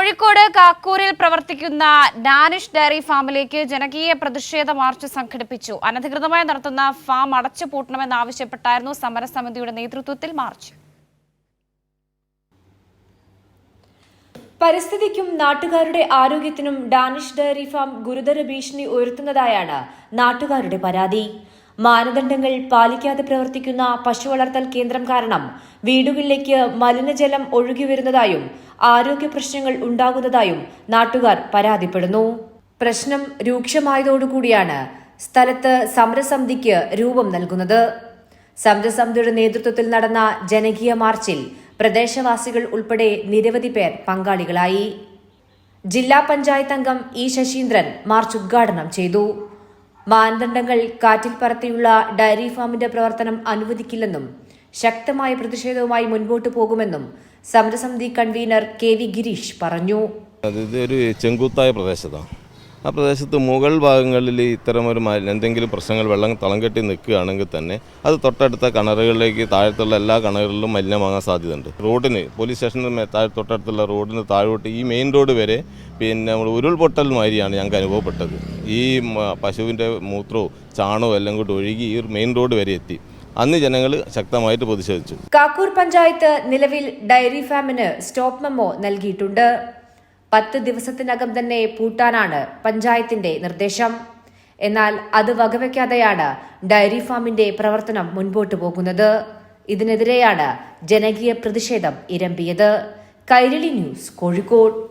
കോഴിക്കോട് കാക്കൂരിൽ പ്രവർത്തിക്കുന്ന Danish diary ഫാമിലേക്ക് ജനകീയ പ്രതിഷേധ മാർച്ച് സംഘടിപ്പിച്ചു. അനധികൃതമായി നടത്തുന്ന ഫാം അടച്ചുപൂട്ടണമെന്നാവശ്യപ്പെട്ടായിരുന്നു സമരസമിതിയുടെ നേതൃത്വത്തിൽ മാർച്ച്. പരിസ്ഥിതിക്കും നാട്ടുകാരുടെ ആരോഗ്യത്തിനും ഡാനിഷ് ഡയറി ഫാം ഗുരുതര ഭീഷണി ഉയർത്തുന്നതായാണ് നാട്ടുകാരുടെ പരാതി. മാനദണ്ഡങ്ങൾ പാലിക്കാതെ പ്രവർത്തിക്കുന്ന പശു വളർത്തൽ കേന്ദ്രം കാരണം വീടുകളിലേക്ക് മലിനജലം ഒഴുകി വരുന്നതായും ആരോഗ്യ പ്രശ്നങ്ങൾ ഉണ്ടാകുന്നതായും നാട്ടുകാർ പരാതിപ്പെടുന്നു. പ്രശ്നം രൂക്ഷമായതോടുകൂടിയാണ് സ്ഥലത്ത് സമരസമിതിക്ക് രൂപം നൽകുന്നത്. സമരസമിതിയുടെ നേതൃത്വത്തിൽ നടന്ന ജനകീയ മാർച്ചിൽ പ്രദേശവാസികൾ ഉൾപ്പെടെ നിരവധി പേർ പങ്കാളികളായി. ജില്ലാ പഞ്ചായത്ത് അംഗം ഇ ശശീന്ദ്രൻ മാർച്ച് ഉദ്ഘാടനം ചെയ്തു. മാനദണ്ഡങ്ങൾ കാറ്റിൽ പറത്തിയുള്ള ഡയറി ഫാമിന്റെ പ്രവർത്തനം അനുവദിക്കില്ലെന്നും ശക്തമായ പ്രതിഷേധവുമായി മുൻപോട്ടു പോകുമെന്നും സമരസമിതി കൺവീനർ കെ വി ഗിരീഷ് പറഞ്ഞു. ഇതൊരു ചെങ്കുത്തായ പ്രദേശത്താണ്. ആ പ്രദേശത്ത് മുകൾ ഭാഗങ്ങളിൽ ഇത്തരം ഒരു എന്തെങ്കിലും പ്രശ്നങ്ങൾ വെള്ളം തളം കെട്ടി നിൽക്കുകയാണെങ്കിൽ തന്നെ അത് തൊട്ടടുത്ത കിണറുകളിലേക്ക് താഴത്തുള്ള എല്ലാ കിണറുകളിലും മലിനമാകാൻ സാധ്യതയുണ്ട്. റോഡിന് പോലീസ് സ്റ്റേഷന് താഴെ തൊട്ടടുത്തുള്ള റോഡിന് താഴോട്ട് ഈ മെയിൻ റോഡ് വരെ പിന്നെ നമ്മൾ ഉരുൾപൊട്ടൽ മാതിരിയാണ് ഞങ്ങൾക്ക് അനുഭവപ്പെട്ടത്. ഈ പശുവിന്റെ മൂത്രവും ചാണകവും എല്ലാം കൂടി ഒഴുകി ഈ മെയിൻ റോഡ് വരെ എത്തി. അന്ന് ജനങ്ങൾ ശക്തമായിട്ട് പ്രതിഷേധിച്ചു. കാക്കൂർ പഞ്ചായത്ത് നിലവിൽ ഡയറി ഫാമിന് സ്റ്റോപ്പ് മെമ്മോ നൽകിയിട്ടുണ്ട്. പത്ത് ദിവസത്തിനകം തന്നെ പൂട്ടാനാണ് പഞ്ചായത്തിന്റെ നിർദ്ദേശം. എന്നാൽ അത് വകവയ്ക്കാതെയാണ് ഡയറി ഫാമിന്റെ പ്രവർത്തനം മുൻപോട്ട് പോകുന്നത്. ഇതിനെതിരെയാണ് ജനകീയ പ്രതിഷേധം ഇരമ്പിയത്. കൈരളി ന്യൂസ് കോഴിക്കോട്.